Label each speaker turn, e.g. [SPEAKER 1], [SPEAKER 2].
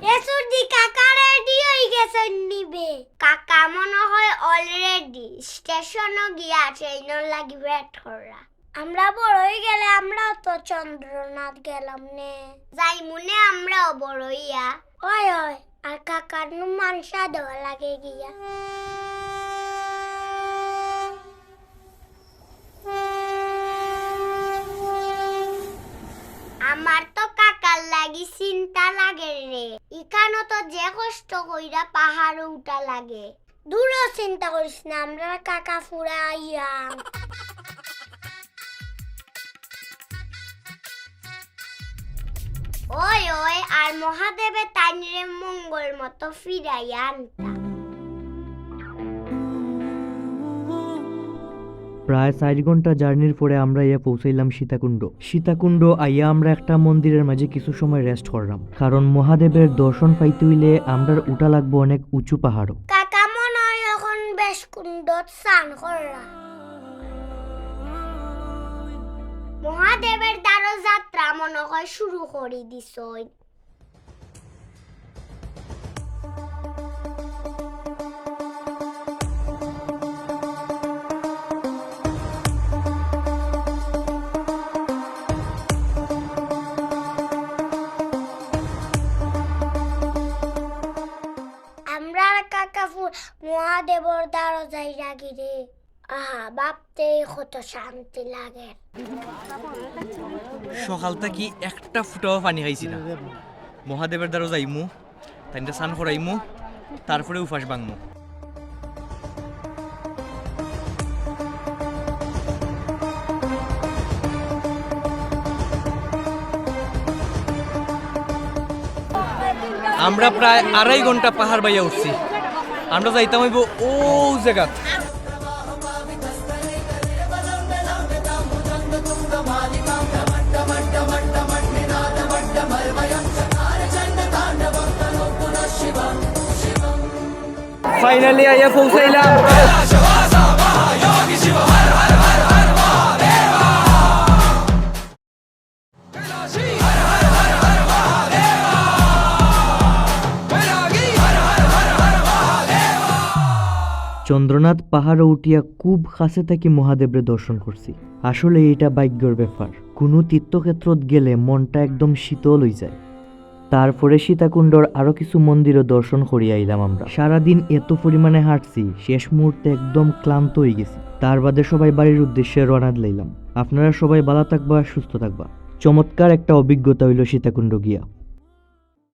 [SPEAKER 1] কাকা রেডি হয়ে গেছে নিবে। কাকা মনে হয় অলরেডি স্টেশনও গিয়া ট্রেনও লাগি ওয়েট করা। আমরা বড় হয়ে গেলে আমরাও তো চন্দ্রনাথ গেলাম নে। যাই মনে আমরাও বড় হইয়া। হয় হয় আর কাকার নু মানসা দেওয়া লাগে গিয়া। আমার তো কাকার লাগি চিন্তা লাগে রে। ইখানো তো যে কষ্ট কইরা পাহাড় উঠা লাগে। দূরও চিন্তা করিস না, আমরা কাকা ফুরা আইয়াম ওই ওই, আর মহাদেবে তাইরে মঙ্গল মতো ফিরাইয়া আনতা
[SPEAKER 2] প্রায় চার ঘণ্টা জার্নির পরে আমরা ইয়া পৌঁছাইলাম সীতাকুণ্ড। সীতাকুণ্ড আইয়া আমরা একটা মন্দিরের মাঝে কিছু সময় রেস্ট করলাম। কারণ মহাদেবের দর্শন পাইতে হইলে আমরার উঠা লাগবো অনেক উঁচু পাহাড়ও।
[SPEAKER 1] হয় এখন মহাদেবের দ্বারা যাত্রা মনে হয় শুরু করে দিছ মহাদেবর দ্বারা যাই রাগি রে আহা ভাবতে কত শান্তি লাগে।
[SPEAKER 3] সকাল থেকে একটা ফুটাও পানি খাইছি না? মহাদেবের দ্বারা যাইমু তাইনটা স্নান করাইমু তারপরে উপাস ভাঙমু আমরা প্রায় আড়াই ঘণ্টা পাহাড় বাইয়া উঠছি। আমরা যাইতাম হইব ও জায়গা। ফাইনালি আইয়া পৌঁছাইলাম।
[SPEAKER 2] চন্দ্রনাথ পাহাড়ে উঠিয়া খুব কাছে থেকে মহাদেবের দর্শন করছি। আসলে এটা ভাগ্যর ব্যাপার। কোনো তীর্থক্ষেত্রত গেলে মনটা একদম শীতল হয়ে যায়। তারপরে সীতাকুণ্ডর আরও কিছু মন্দিরও দর্শন করিয়া আইলাম আমরা। সারাদিন এত পরিমাণে হাঁটছি, শেষ মুহূর্তে একদম ক্লান্ত হয়ে গেছি। তার বাদে সবাই বাড়ির উদ্দেশ্যে রওনা দিলাম। আপনারা সবাই ভালো থাকবা, সুস্থ থাকবা। চমৎকার একটা অভিজ্ঞতা হইল সীতাকুণ্ড গিয়া।